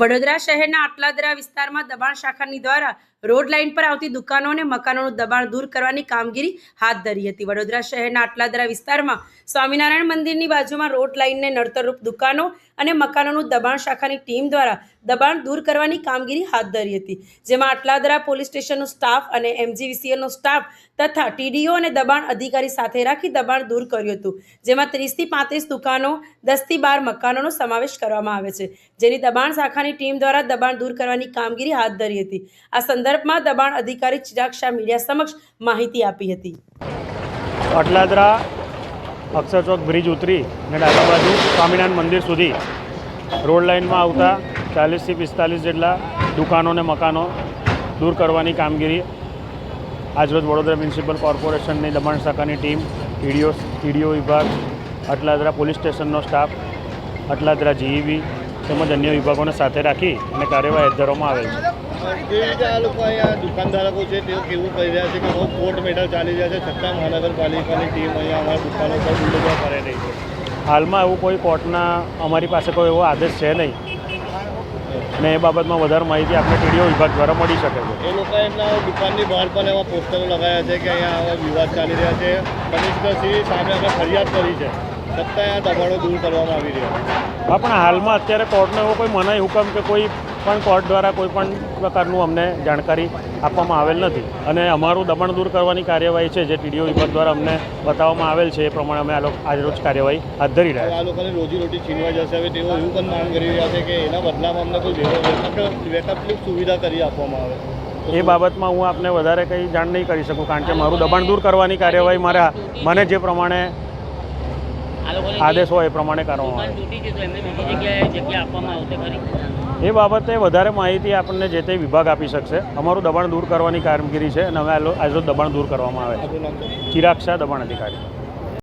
વડોદરા શહેરના આટલાદરા વિસ્તારમાં દબાણ શાખાની દ્વારા રોડ લાઇન પર આવતી દુકાનો અને મકાનોનું દબાણ દૂર કરવાની કામગીરી હાથ ધરી હતી. વડોદરા શહેરના આટલાદરા વિસ્તારમાં સ્વામિનારાયણ મંદિરની બાજુમાં રોડ લાઇનને નડતરરૂપ દુકાનો અને મકાનોનું દબાણ શાખાની ટીમ દ્વારા દબાણ દૂર કરવાની કામગીરી હાથ ધરી હતી. જેમાં આટલાદરા પોલીસ સ્ટેશનનો સ્ટાફ અને એમજીવીસીએલનો સ્ટાફ તથા ટીડીઓ અને દબાણ અધિકારી સાથે રાખી દબાણ દૂર કર્યું હતું. જેમાં ત્રીસથી પાંત્રીસ દુકાનો, દસથી બાર મકાનોનો સમાવેશ કરવામાં આવે છે. જેની દબાણ શાખાની ટીમ દ્વારા દબાણ દૂર કરવાની કામગીરી હાથ ધરી હતી. આ સંદર્ભમાં દબાણ અધિકારી ચિરાગ શાહ મીડિયા સમક્ષ માહિતી આપી હતી. અટલાદરા અક્ષર ચોક બ્રિજ ઉતરી અને ડાબી બાજુ સ્વામિનારાયણ મંદિર સુધી રોડ લાઇનમાં આવતા ચાલીસથી પિસ્તાલીસ જેટલા દુકાનો અને મકાનો દૂર કરવાની કામગીરી આજરોજ વડોદરા મ્યુનિસિપલ કોર્પોરેશનની દબાણ શાખાની ટીમ ટીડીઓ ટીડીઓ વિભાગ, અટલાદરા પોલીસ સ્ટેશનનો સ્ટાફ, અટલાદરા જીઈબી તેમજ અન્ય વિભાગોને સાથે રાખી અને કાર્યવાહી હાથ ધરવામાં આવેલ છે. કેવી રીતે આ લોકો અહીંયા દુકાનધારકો છે તેઓ કેવું કહી રહ્યા છે કે બહુ કોર્ટ મેડલ ચાલી રહ્યા છે છતાં મહાનગરપાલિકાની ટીમ અહીંયા અમારા દુકાનો પર બુલડોઝર કરે રહી છે. હાલમાં એવું કોઈ કોર્ટના અમારી પાસે કોઈ એવો આદેશ છે નહીં. અને એ બાબતમાં વધારે માહિતી આપણે ટીડીઓ વિભાગ દ્વારા મળી શકે છે. એ લોકો એમના દુકાનની બહાર પણ એવા પોસ્ટરો લગાવ્યા છે કે અહીંયા આવા વિવાદ ચાલી રહ્યા છે. કમિશનરશ્રી સામે અમે ફરિયાદ કરી છે. છતાં આ દબાણો દૂર કરવામાં આવી રહ્યા છે. હા પણ હાલમાં અત્યારે કોર્ટનો એવો કોઈ મનાઈ હુકમ કે કોઈ પણ કોર્ટ દ્વારા કોઈ પણ પ્રકારનું અમને જાણકારી આપવામાં આવેલ નથી. અને અમારું દબાણ દૂર કરવાની કાર્યવાહી છે જે ટીડીઓ વિભાગ દ્વારા અમને બતાવવામાં આવેલ છે એ પ્રમાણે અમે આ લોકો આજરોજ કાર્યવાહી હાથ ધરી રહ્યા આ લોકોની રોજીરોટી છીનવાઈ જશે. હવે તેઓ એવું પણ માંગ કરી રહ્યા છે કે એના બદલામાં અમને કોઈ વૈકલ્પિક સુવિધા કરી આપવામાં આવે. એ બાબતમાં હું આપને વધારે કંઈ જાણ નહીં કરી શકું કારણ કે મારું દબાણ દૂર કરવાની કાર્યવાહી મારા મને જે પ્રમાણે આદેશ હોય એ પ્રમાણે કરવામાં આવે. એ બાબતે વધારે માહિતી આપણને જે તે વિભાગ આપી શકશે. અમારું દબાણ દૂર કરવાની કામગીરી છે અને અમે આજરોજ દબાણ દૂર કરવામાં આવે. છે ચિરાગ શાહ દબાણ અધિકારી.